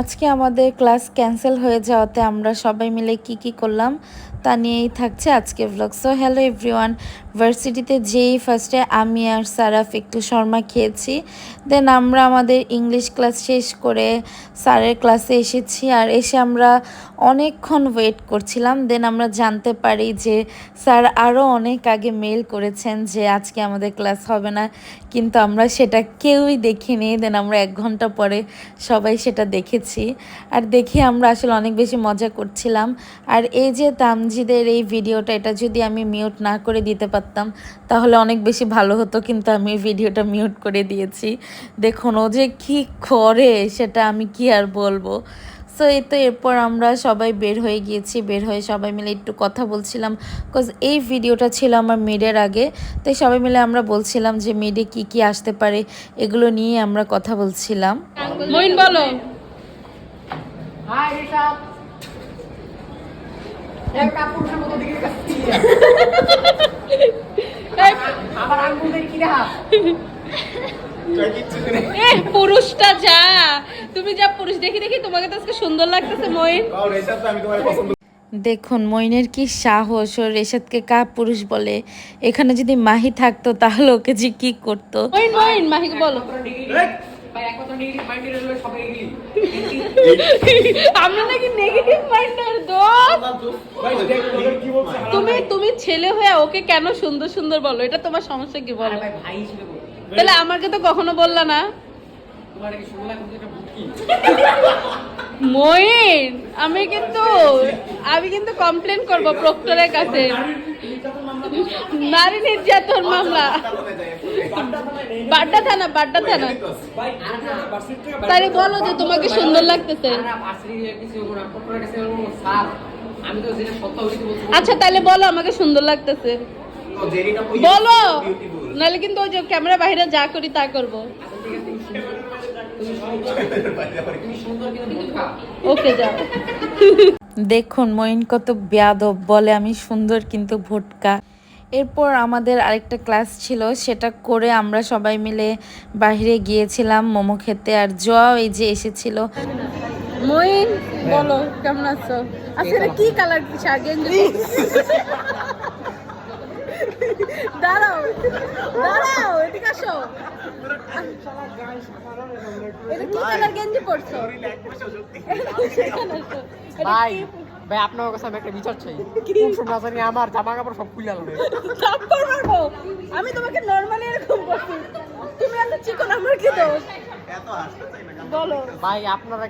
আজকে আমাদের class cancel হয়ে যাওয়াতে আমরা সবাই মিলে কি কি করলাম তা নিয়েই থাকছে আজকে ভ্লগ সো হ্যালো এভরিওয়ান ভার্সিটিতে যেই ফার্স্টে আমি আর সারাফ একটু শর্মা খেয়েছি। দেন আমরা আমাদের ইংলিশ ক্লাস শেষ করে স্যারের ক্লাসে এসেছি আর এসে আমরা অনেকক্ষণ ওয়েট করছিলাম। দেন আমরা জানতে পারি যে স্যার আরও অনেক আগে মেল করেছেন যে আজকে আমাদের ক্লাস হবে না। কিন্তু আমরা সেটা কেউই দেখিনি। দেন আমরা এক ঘণ্টা পরে সবাই সেটা দেখেছি। আর দেখে আমরা আসলে অনেক বেশি মজা করছিলাম। আর এই যে তামজিদের এই ভিডিওটা, এটা যদি আমি মিউট না করে দিতে পারতাম, তাহলে অনেক বেশি ভালো হতো, কিন্তু আমি ভিডিওটা মিউট করে দিয়েছি। দেখুন, ও যে কি করে, সেটা আমি কি আর বলব? সো এই তো এরপর আমরা সবাই বের হয়ে গিয়েছি, বের হয়ে সবাই মিলে একটু কথা বলছিলাম। বিকজ এই ভিডিওটা ছিল আমার মিডের আগে। তাই সবাই মিলে আমরা বলছিলাম যে মিডে কি কি আসতে পারে, এগুলো নিয়ে আমরা কথা বলছিলাম। বলো। হাই ঋষভ মতো দিকে কি পুরুষটা যা। তুমি যা পুরুষ দেখি দেখি তোমাকে তো আজকে সুন্দর লাগতেছে মইন। দেখুন মইনের কি সাহস ও রেশাদকে কা পুরুষ বলে? এখানে যদি মাহি থাকতো তাহলে ওকে যে কি করতো? মইন মইন মাহিকে বলো। আমরা নাকি নেগেটিভ মাইন্ডের দোষ। তুমি তুমি ছেলে হয়ে ওকে কেন সুন্দর সুন্দর বলো? এটা তোমার সমস্যা কি বলো? তাহলে আমাকে তো কখনো বললা না। মইন আমি কিন্তু আমি কিন্তু কমপ্লেন করব প্রক্টরের কাছে। নারী নির্যাতন মামলা। বাড্ডা থানা বাড্ডা থানা। তাই বলো যে তোমাকে সুন্দর লাগতেছে। আচ্ছা তাহলে বলো আমাকে সুন্দর লাগতেছে। বলো নাহলে কিন্তু ওই যে ক্যামেরা বাইরে যা করি তা করব। ওকে যাও। দেখুন মইন কত বেয়াদব, বলে আমি সুন্দর কিন্তু ভোটকা। এরপর আমাদের আরেকটা ক্লাস ছিল, সেটা করে আমরা সবাই মিলে বাইরে গিয়েছিলাম মোমো খেতে, আর জয়াও এই যে এসেছিল। মইন বলো, কেমন আছো? আসলে কি কালার? কি শার্ট? গেঞ্জি? দাঁড়াও দাঁড়াও এদিকে আসো। এটা কি কালার গেঞ্জি পরছো? এখানে আসো। এটা ভাই ভাই আপনার কাছে আমি একটা বিচার চাই। আমার জামা কাপড় সব খুলে আলো থাপ্পড় মারবো। আমি তোমাকে নর্মালি এরকম বলছি। তুমি এত চিকন আমার কি দোষ? বলো। ভাই আপনারা